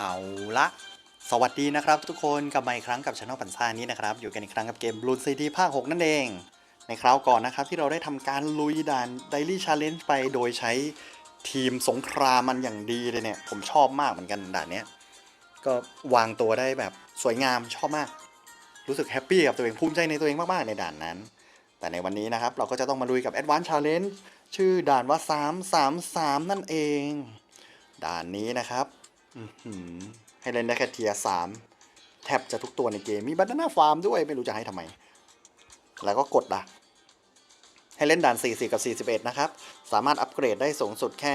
เอาละสวัสดีนะครับทุกคนกลับมาอีกครั้งกับช anel ปันซ่านี้นะครับ อยู่กันอีกครั้งกับเกม Bloon City ภาค 6 นั่นเอง ในคราวก่อนนะครับที่เราได้ทำการลุยด่าน Daily Challenge ไปโดยใช้ทีมสงครามมันอย่างดีเลยเนี่ย ผมชอบมากเหมือนกันด่านเนี้ย ก็วางตัวได้แบบสวยงามชอบมาก รู้สึกแฮปปี้กับตัวเองภูมิใจในตัวเองมากๆในด่านนั้น แต่ในวันนี้นะครับเราก็จะต้องมาลุยกับ Advanced Challenge ชื่อด่านว่า 333 นั่นเอง ด่านนี้นะครับ ให้เล่นได้แค่เทียสามแทบจะทุกตัวในเกม มีบัตนาฟาร์มด้วยไม่รู้จะให้ทำไม แล้วก็กดละให้เล่นด่าน 40 กับ 41 นะครับ สามารถอัปเกรดได้สูงสุดแค่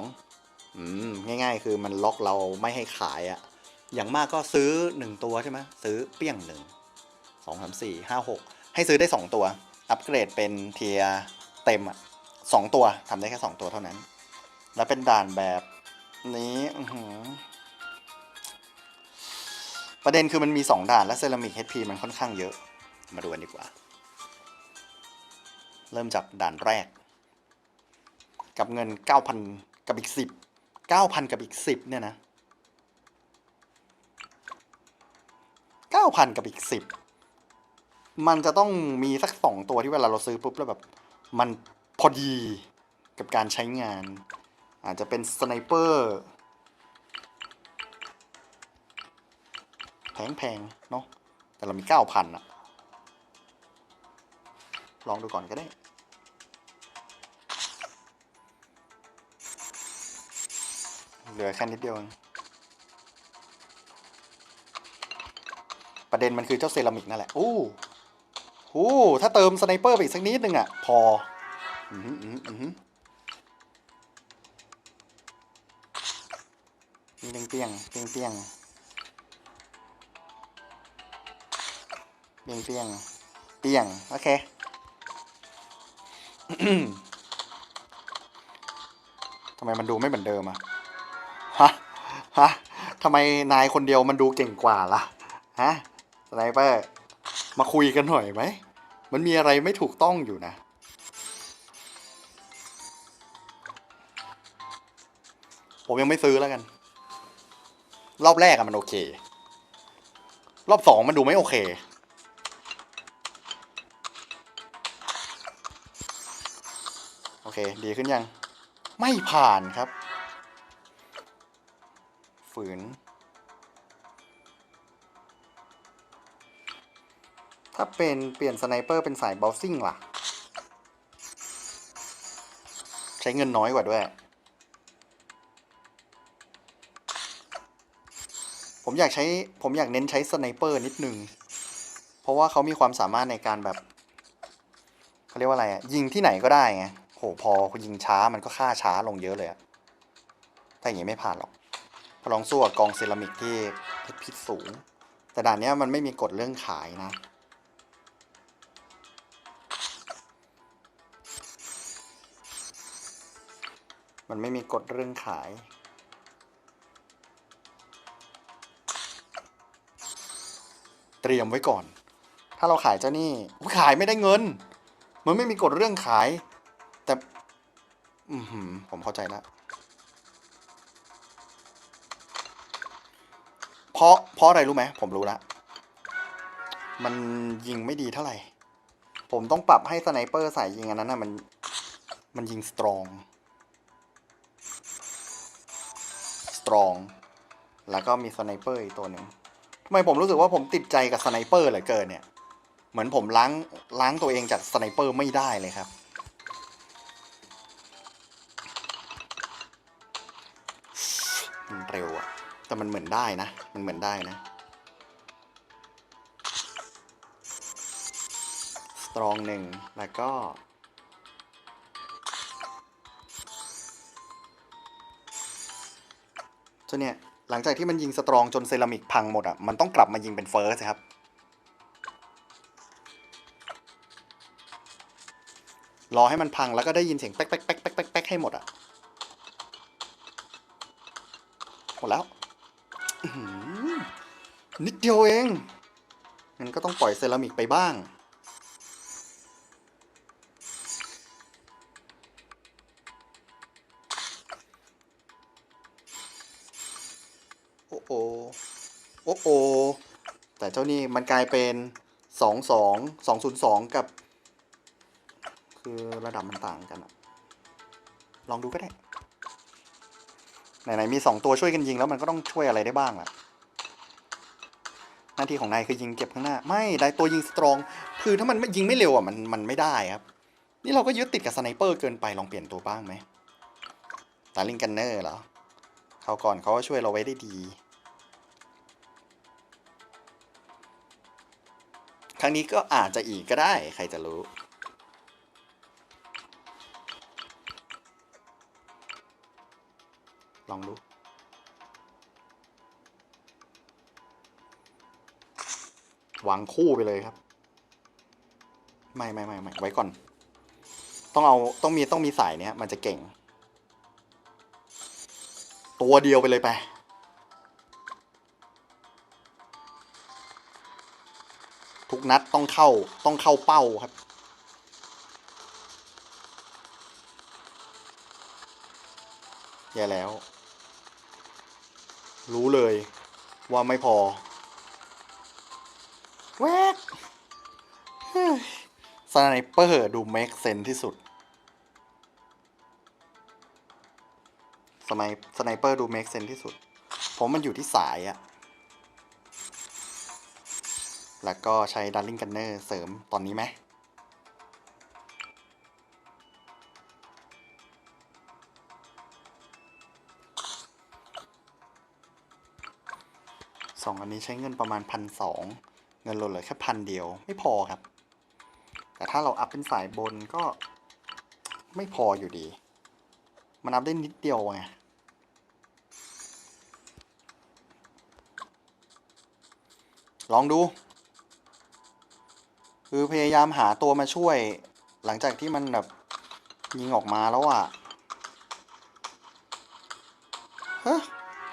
12 อืม ง่ายๆ คือมันล็อกเราไม่ให้ขายอะอย่างมากก็ซื้อ 1 ตัวใช่ไหมซื้อเปี้ยงหนึ่งสองสามสี่ห้าหกให้ซื้อได้ 2 ตัว อัปเกรดเป็นเทียเต็มอะสองตัวทำได้แค่ 2 ตัวเท่านั้น แล้วเป็นด่านแบบ นี้ประเด็นคือมันมี 2 ด่านและเซรามิก HP มันค่อนข้างเยอะ มาดูกันดีกว่า เริ่มจากด่านแรก กับเงิน 9,000 กับอีก 10 9,000 กับอีก 10 เนี่ยนะ 9,000 กับอีก 10 มันจะต้องมีสักสองตัวที่เวลาเราซื้อปุ๊บแล้วแบบ มันพอดีกับการใช้งาน อาจจะเป็นสไนเปอร์แพงๆเนาะแต่เรามี 9,000อะลองดูก่อนก็ได้ เหลือแค่นิดเดียว ประเด็นมันคือเจ้าเซรามิกนั่นแหละ อู้หูถ้าเติมสไนเปอร์ไปอีกสักนิดนึงอะพอ อือหืออือหื เปียงเปียงเปียงเปียงเปียงเปียงเปียงโอเคทำไมมันดูไม่เหมือนเดิมอะฮะฮะทำไมนายคนเดียวมันดูเก่งกว่าล่ะฮะสไนเปอร์มาคุยกันหน่อยไหม มันมีอะไรไม่ถูกต้องอยู่นะผมยังไม่ซื้อแล้วกัน รอบแรกอะมันโอเค รอบสองมันดูไม่โอเค โอเค ดีขึ้นยัง ไม่ผ่านครับ ฝืน ถ้าเป็นเปลี่ยนสไนเปอร์เป็นสายบอลซิ่งล่ะ ใช้เงินน้อยกว่าด้วย ผมอยากใช้ผมอยากเน้นใช้สไนเปอร์นิดนึง เพราะว่าเขามีความสามารถในการแบบเขาเรียกว่าอะไรอะยิงที่ไหนก็ได้ไงโหพอยิงช้ามันก็ค่าช้าลงเยอะเลยอะถ้าอย่างนี้ไม่ผ่านหรอกพอลองสู้กับกองเซรามิกที่พิษสูง แต่ด่านเนี้ยมันไม่มีกฎเรื่องขายนะมันไม่มีกฎเรื่องขาย รียมไว้ก่อน ถ้าเราขายเจ้านี่ขายไม่ได้เงิน มันไม่มีกฎเรื่องขาย แต่อือหือผมเข้าใจแล้วเพราะเพราะอะไรรู้ไหมผมรู้ละมันยิงไม่ดีเท่าไหร่ ผมต้องปรับให้สไนเปอร์สายยิงอันนั้นนะมันมันยิงสตรอง สตรอง แล้วก็มีสไนเปอร์อีกตัวหนึ่ง ทำไมผมรู้สึกว่าผมติดใจกับสไนเปอร์เหลือเกินเนี่ย เหมือนผมล้างล้างตัวเองจากสไนเปอร์ไม่ได้เลยครับ มันเร็วอะแต่มันเหมือนได้นะ มันเหมือนได้นะสตรองหนึ่งแล้วก็ตัวเนี้ย หลังจากที่มันยิงสตรองจนเซรามิกพังหมดอะ มันต้องกลับมายิงเป็นเฟิร์สครับ รอให้มันพังแล้วก็ได้ยินเสียงแป๊กแป๊กแป๊กแป๊กแป๊กแป๊กให้หมดอะ หมดแล้ว นิดเดียวเองงั้นก็ต้องปล่อยเซรามิกไปบ้าง เจ้านี่มันกลายเป็นสองสองสองศูนย์สองกับ คือระดับมันต่างกันอะลองดูก็ได้ ไหนๆมีสองตัวช่วยกันยิงแล้วมันก็ต้องช่วยอะไรได้บ้างล่ะ หน้าที่ของนายคือยิงเก็บข้างหน้า ไม่ได้ตัวยิงสตรอง คือถ้ามันไม่ยิงไม่เร็วอะมันมันไม่ได้ครับ นี่เราก็ยึดติดกับสไนเปอร์เกินไปลองเปลี่ยนตัวบ้างไหมตาลิงกันเนอร์เหรอเขาก่อนเขาก็ช่วยเราไว้ได้ดี ครั้งนี้ก็อาจจะอีกก็ได้ใครจะรู้ ลองดูวางคู่ไปเลยครับ ไม่ไม่ไม่ไม่ไว้ก่อน ต้องเอาต้องมีต้องมีสายเนี้ย มันจะเก่ง ตัวเดียวไปเลยไป ทุกนัดต้องเข้าต้องเข้าเป้าครับ แย่แล้ว รู้เลยว่าไม่พอ แวกสไนเปอร์ดูเมคเซนที่สุดสไนสไนเปอร์ดูเมคเซนที่สุด ผมมันอยู่ที่สายอะ แล้วก็ใช้ดัลลิงกันเนอร์เสริมตอนนี้ไหมสองอันนี้ใช้เงินประมาณพันสองเงินหลดเหลือแค่พันเดียวไม่พอครับ แต่ถ้าเราอัพเป็นสายบนก็ไม่พออยู่ดี มันอัพได้นิดเดียวไงลองดู คือพยายามหาตัวมาช่วย หลังจากที่มันแบบยิงออกมาแล้วอะเฮ้ย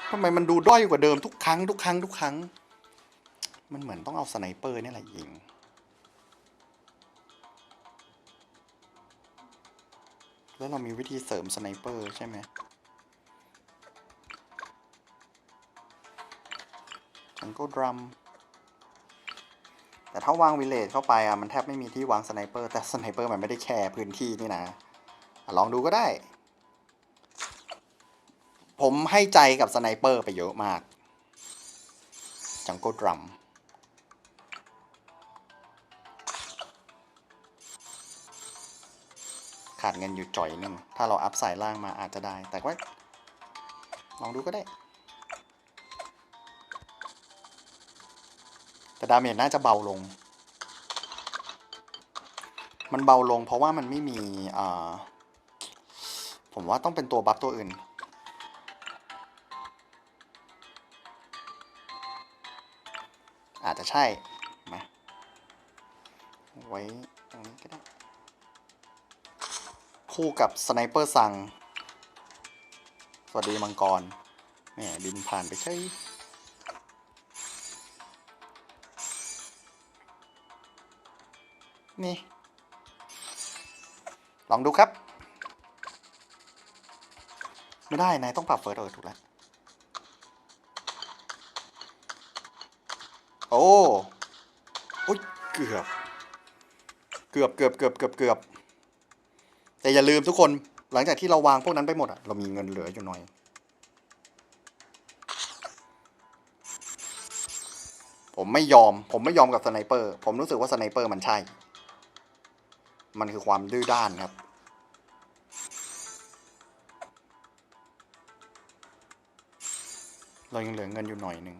ทำไมมันดูด้อยกว่าเดิมทุกครั้งทุกครั้งทุกครั้ง มันเหมือนต้องเอาสไนเปอร์นี่แหละยิง แล้วเรามีวิธีเสริมสไนเปอร์ใช่ไหมจังก็ดรัม แต่ถ้าวางวิลเลจเข้าไปอะมันแทบไม่มีที่วางสไนเปอร์แต่สไนเปอร์มันไม่ได้แคร์พื้นที่นี่นะอะลองดูก็ได้ ผมให้ใจกับสไนเปอร์ไปเยอะมาก จังโกดรัมขาดเงินอยู่จ่อยหนึ่งถ้าเราอัพสายล่างมาอาจจะได้ แต่ว่าลองดูก็ได้ แต่ดาเมจน่าจะเบาลง มันเบาลงเพราะว่ามันไม่มีอ่าผมว่าต้องเป็นตัวบัฟตัวอื่น อาจจะใช่มาไว้ตรงนี้ก็ได้ คู่กับสไนเปอร์ซังสวัสดีมังกร แหมบินผ่านไปใช่ นี่ ลองดูครับ ไม่ได้นายต้องปรับเฟิร์สเออถูกแล้ว โอ้โอ้ยเกือบ เกือบเกือบเกือบเกือบเกือบแต่อย่าลืมทุกคนหลังจากที่เราวางพวกนั้นไปหมดอะเรามีเงินเหลืออยู่หน่อย ผมไม่ยอม ผมไม่ยอมกับสไนเปอร์ ผมรู้สึกว่าสไนเปอร์มันใช่ มันคือความดื้อด้านครับ เรายังเหลือเงินอยู่หน่อยหนึ่ง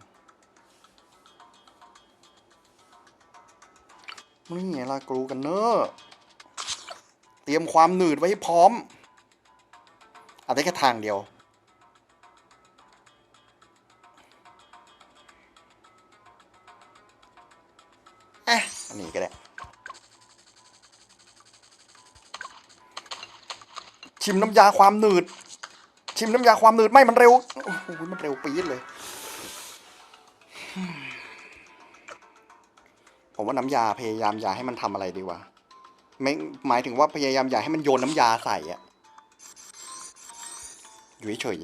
นี่ไงล่ะกรูกันเนอะเตรียมความหนืดไว้ให้พร้อมอาจได้แค่ทางเดียวอะอันนี้ก็ได้ ชิมน้ำยาความหนืด ชิมน้ำยาความหนืดไม่มันเร็วโอ้โหมันเร็วปี๊ดเลย ผมว่าน้ำยาพยายามอย่าให้มันทำอะไรดีวะไม่หมายถึงว่าพยายามอย่าให้มันโยนน้ำยาใส่อะอยู่เฉย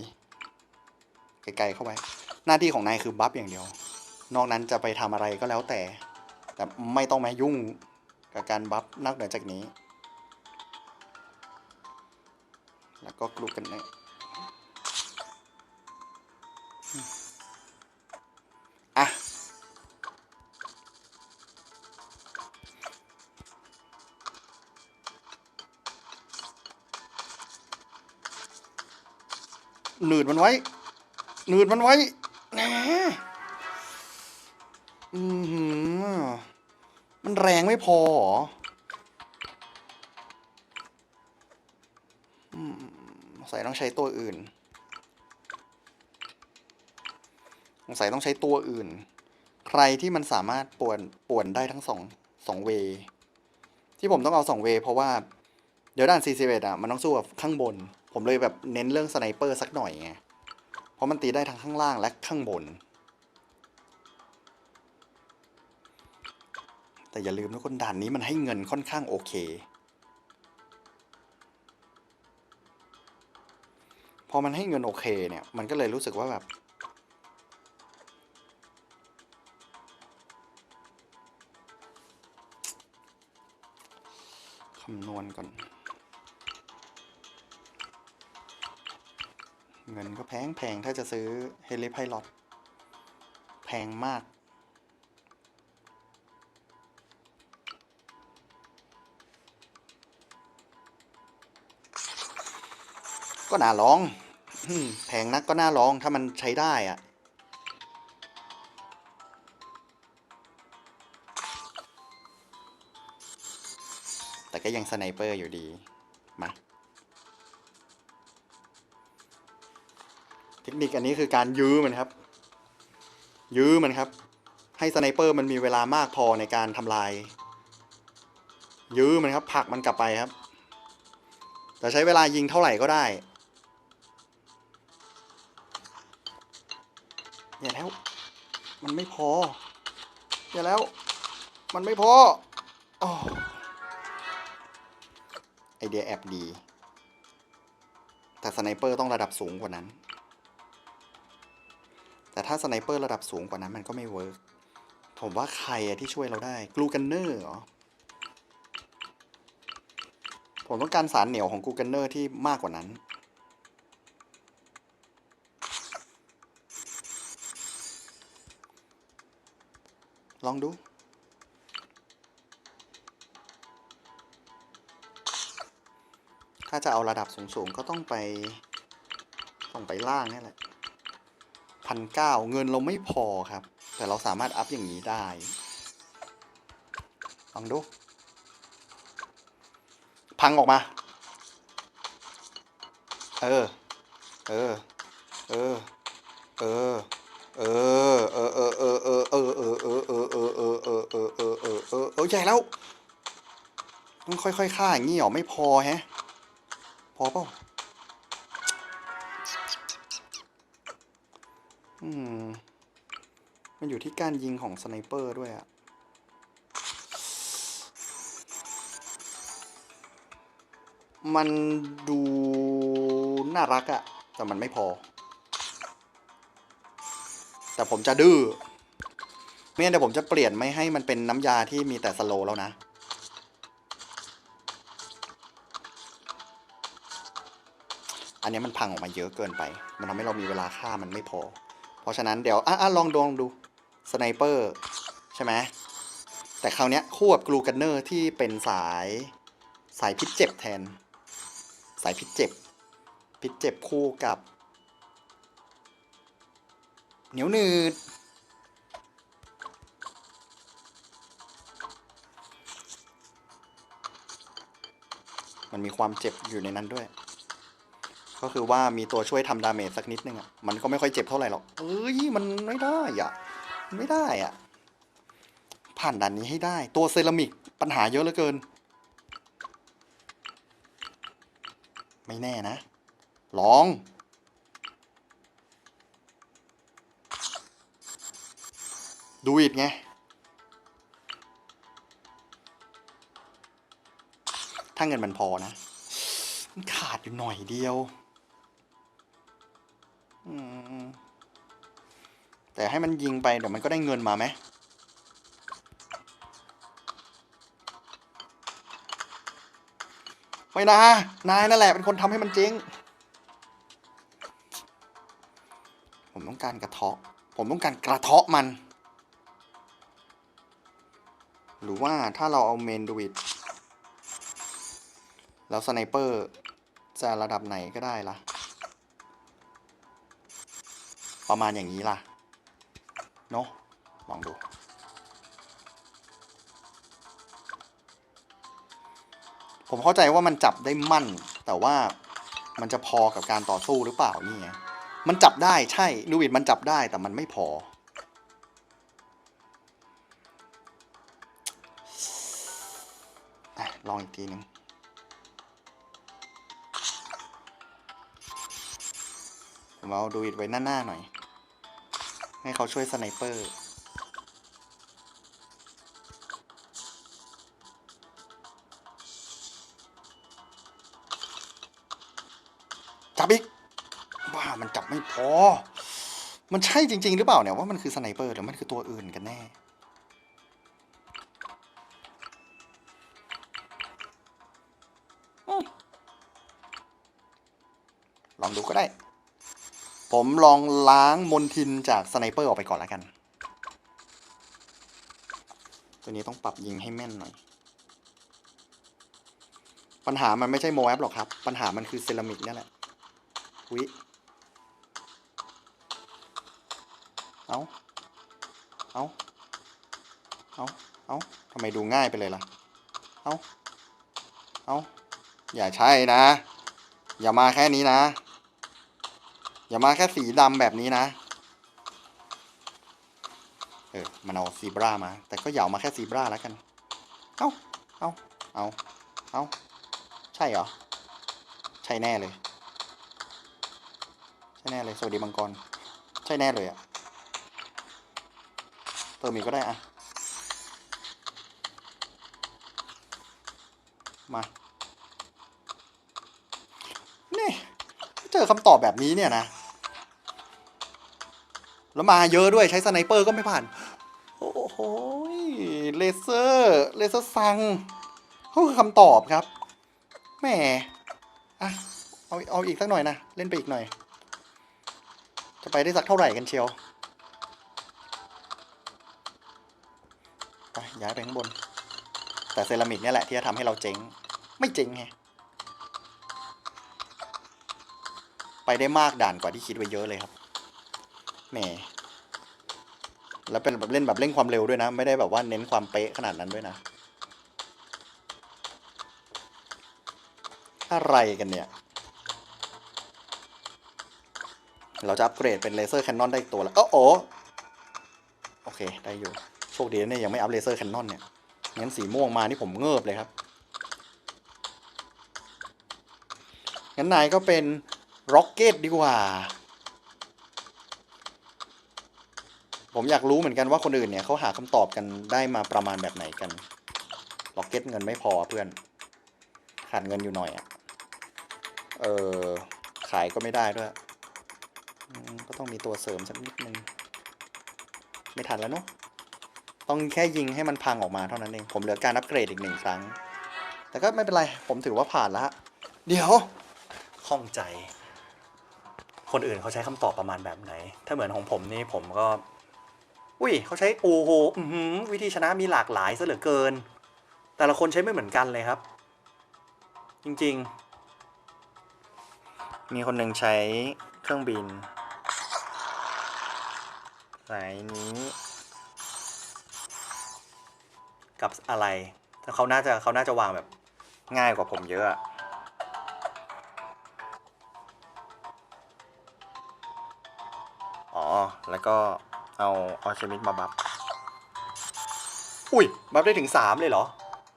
ๆไกลๆเข้าไป หน้าที่ของนายคือบัฟอย่างเดียว นอกนั้นจะไปทำอะไรก็แล้วแต่ แต่ไม่ต้องมายุ่งกับการบัฟนอกเหนือจากนี้ แล้วก็กลุกกันเนี่อะหนืดมันไว้ หนืดมันไว้แหน่อือหือมันแรงไม่พอหรอ สงสัยต้องใช้ตัวอื่น สงสัยต้องใช้ตัวอื่น ใครที่มันสามารถป่วนป่วนได้ทั้งสองสองเว ที่ผมต้องเอาสองเว เพราะว่า เดี๋ยวด่าน 41 อะ มันต้องสู้กับข้างบน ผมเลยแบบเน้นเรื่องสไนเปอร์สักหน่อยไง เพราะมันตีได้ทั้งข้างล่างและข้างบน แต่อย่าลืมนะคนด่านนี้มันให้เงินค่อนข้างโอเค พอมันให้เงินโอเคเนี่ย มันก็เลยรู้สึกว่าแบบ คำนวณก่อน เงินก็แพงแพงถ้าจะซื้อเฮลิไพลอตแพงมากก็น่าลอง แพงนักก็น่าลองถ้ามันใช้ได้อะแต่ก็ยังสไนเปอร์อยู่ดี มา เทคนิคอันนี้คือการยื้อมันครับ ยื้อมันครับ ให้สไนเปอร์มันมีเวลามากพอในการทำลาย ยื้อมันครับผลักมันกลับไปครับ แต่ใช้เวลายิงเท่าไหร่ก็ได้ อย่าแล้ว มันไม่พอ อย่าแล้ว มันไม่พออไอเดียแอบดี แต่สไนเปอร์ต้องระดับสูงกว่านั้น แต่ถ้าสไนเปอร์ระดับสูงกว่านั้นมันก็ไม่เวิร์กผมว่าใครที่ช่วยเราได้ กลูกันเนอร์เหรอ ผมต้องการสารเหนียวของกูกันเนอร์ที่มากกว่านั้น ลองดู ถ้าจะเอาระดับสูงๆ ก็ต้องไป ต้องไปล่างนี่แหละพันเก้าเงินเราไม่พอครับ แต่เราสามารถอัพอย่างนี้ได้ ลองดู พังออกมา เออ เออ เออ เออ เออเออเออเออเออเออเออเออเออเออเออเออเออเออเออเออเออใหญ่แล้วต้องค่อยๆฆ่าอย่างนี้หรอไม่พอแฮะ พอเปล่าอืมมันอยู่ที่การยิงของสไนเปอร์ด้วยอะมันดูน่ารักอะแต่มันไม่พอ แต่ผมจะดื้อไม่งั้นเดี๋ยวผมจะเปลี่ยนไม่ให้มันเป็นน้ำยาที่มีแต่สโลแล้วนะ อันนี้มันพังออกมาเยอะเกินไป มันทำให้เรามีเวลาฆ่ามันไม่พอ เพราะฉะนั้นเดี๋ยว อะลองดองดูสไนเปอร์ใช่ไหมแต่คราวนี้คู่กับกลูกันเนอร์ที่เป็นสายสายพิษเจ็บแทน สายพิษเจ็บ พิษเจ็บคู่กับ เหนียวหนืด มันมีความเจ็บอยู่ในนั้นด้วย ก็คือว่ามีตัวช่วยทำดาเมจสักนิดนึงอะ มันก็ไม่ค่อยเจ็บเท่าไหร่หรอก เอ้ย มันไม่ได้อะ มันไม่ได้อะ ผ่านด่านนี้ให้ได้ ตัวเซรามิกปัญหาเยอะเหลือเกิน ไม่แน่นะ ลอง ดูอิดไง ถ้าเงินมันพอนะ มันขาดอยู่หน่อยเดียว แต่ให้มันยิงไปเดี๋ยวมันก็ได้เงินมาไหมไม่นะ นายนั่นแหละเป็นคนทำให้มันเจ๊ง ผมต้องการกระเทาะ ผมต้องการกระเทาะมัน รือว่าถ้าเราเอาเมนดูวิดแล้วสไนเปอร์จะระดับไหนก็ได้ล่ะ ประมาณอย่างนี้ล่ะ เนอะลองดู ผมเข้าใจว่ามันจับได้มั่น แต่ว่ามันจะพอกับการต่อสู้หรือเปล่านี่ไงมันจับได้ใช่ลูวิดมันจับได้แต่มันไม่พอ ลองอีกทีหนึ่งผมเอาดูอิดไว้หน้า ๆ หน่อย ให้เขาช่วยสไนเปอร์จับอีกว่ามันจับไม่พอ มันใช่จริง ๆ หรือเปล่าเนี่ยว่ามันคือสไนเปอร์หรือมันคือตัวอื่นกันแน่ ก็ได้ ผมลองล้างมนทินจากสไนเปอร์ออกไปก่อนแล้วกัน ตัวนี้ต้องปรับยิงให้แม่นหน่อย ปัญหามันไม่ใช่โมแอปหรอกครับ ปัญหามันคือเซรามิกนี่แหละวิเอาเอาเอาเอาทำไมดูง่ายไปเลยล่ะ เอาเอาอย่าใช่นะ อย่ามาแค่นี้นะ อย่ามาแค่สีดำแบบนี้นะ เออ มันเอาซีบรามา แต่ก็อย่าเอามาแค่ซีบราแล้วกัน เอาเอา เอาเอาใช่เหรอ ใช่แน่เลย ใช่แน่เลย สวัสดีมังกร ใช่แน่เลยอะเติมอีกก็ได้อะมา นี่เจอคำตอบแบบนี้เนี่ยนะ แล้วมาเยอะด้วยใช้สไนเปอร์ก็ไม่ผ่าน โอ้โหเลเซอร์เลเซอร์ซังเขาคือคำตอบครับแหมอะเอาเอาอีกสักหน่อยนะ เล่นไปอีกหน่อย จะไปได้สักเท่าไหร่กันเชียวไปย้ายไปข้างบน แต่เซรามิกเนี่ยแหละที่จะทำให้เราเจ๊ง ไม่เจ๊งไงไปได้มากด่านกว่าที่คิดไว้เยอะเลยครับ แหมแล้วเป็นแบบเล่นแบบเล่นความเร็วด้วยนะ ไม่ได้แบบว่าเน้นความเป๊ะขนาดนั้นด้วยนะ อะไรกันเนี่ย เราจะอัปเกรดเป็นเลเซอร์แคนนอนได้อีกตัวแล้วโอ้โอโอเค ได้อยู่ โชคดีนะเนี่ยยังไม่อัพเลเซอร์แคนนอนเนี่ยงั้นสีม่วงมานี่ผมเงิบเลยครับ งั้นนายก็เป็นร็อกเก็ตดีกว่า ผมอยากรู้เหมือนกันว่าคนอื่นเนี่ยเขาหาคำตอบกันได้มาประมาณแบบไหนกันร็อกเก็ตเงินไม่พอเพื่อน ขาดเงินอยู่หน่อยอะเออ ขายก็ไม่ได้ด้วย ก็ต้องมีตัวเสริมสักนิดนึง ไม่ทันแล้วเนาะ ต้องแค่ยิงให้มันพังออกมาเท่านั้นเอง ผมเหลือการอัปเกรดอีกหนึ่งครั้ง แต่ก็ไม่เป็นไร ผมถือว่าผ่านแล้วเดี๋ยว ข้องใจ คนอื่นเขาใช้คำตอบประมาณแบบไหน ถ้าเหมือนของผมนี่ผมก็ อุ้ยเขาใช้โอ้โหอื้อหือวิธีชนะมีหลากหลายซะเหลือเกิน แต่ละคนใช้ไม่เหมือนกันเลยครับ จริงๆ มีคนหนึ่งใช้เครื่องบินสายนี้ กับอะไรแต่เขาน่าจะเขาน่าจะวางแบบง่ายกว่าผมเยอะอ๋อ แล้วก็ เอาออชมิดมาบัฟอุ้ย บัฟได้ถึงสามเลยเหรอ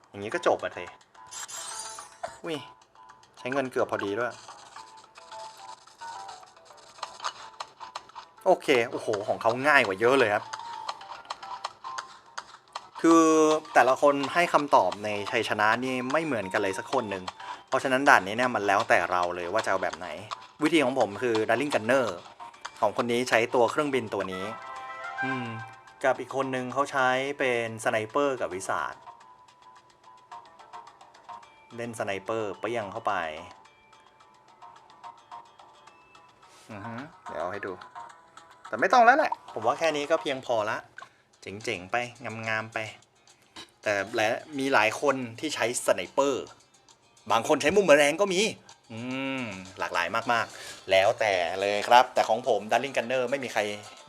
อย่างนี้ก็จบอะเทอุ้ย ใช้เงินเกือบพอดีด้วย โอเค โอ้โห ของเขาง่ายกว่าเยอะเลยครับ คือแต่ละคนให้คำตอบในชัยชนะนี่ไม่เหมือนกันเลยสักคนหนึ่ง เพราะฉะนั้นด่านนี้เนี่ยมันแล้วแต่เราเลยว่าจะเอาแบบไหน วิธีของผมคือ Darling Gunner ของคนนี้ใช้ตัวเครื่องบินตัวนี้ กับอีกคนนึงเขาใช้เป็นสไนเปอร์กับวิสาดเล่นสไนเปอร์ไปะยังเข้าไปอือฮึเดี๋ยวเอาให้ดู แต่ไม่ต้องแล้วแหละ ผมว่าแค่นี้ก็เพียงพอละ เจ๋งๆไป งามๆไป แต่และมีหลายคนที่ใช้สไนเปอร์ บางคนใช้มุมแมลงก็มี อืมหลากหลายมากๆ แล้วแต่เลยครับ แต่ของผมดัลลิงกันเนอร์ไม่มีใคร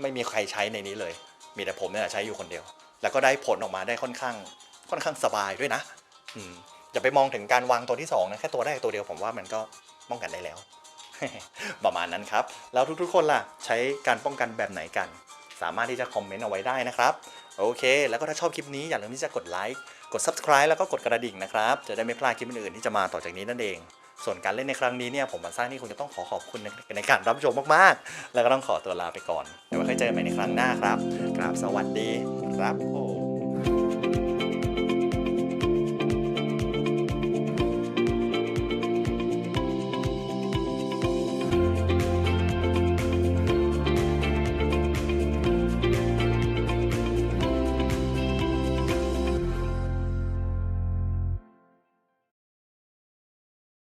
ไม่มีใครใช้ในนี้เลย มีแต่ผมเนี่ยใช้อยู่คนเดียว แล้วก็ได้ผลออกมาได้ค่อนข้าง ค่อนข้างสบายด้วยนะ อืมอย่าไปมองถึงการวางตัวที่สองนะแค่ตัวแรกตัวเดียวผมว่ามันก็ป้องกันได้แล้ว ประมาณนั้นครับ แล้วทุกๆ คนล่ะ ใช้การป้องกันแบบไหนกัน สามารถที่จะคอมเมนต์เอาไว้ได้นะครับ โอเค แล้วก็ถ้าชอบคลิปนี้อย่าลืมที่จะกดไลค์กด subscribe แล้วก็กดกระดิ่งนะครับจะได้ไม่พลาดคลิปอื่นๆที่จะมาต่อจากนี้นั่นเอง ส่วนการเล่นในครั้งนี้เนี่ยผมบันซ่านี่คงจะต้องขอขอบคุณในในการรับชมมากๆ แล้วก็ต้องขอตัวลาไปก่อนเดี๋ยวไว้ค่อยเจอกันใหม่ในครั้งหน้าครับกราบสวัสดีครับผม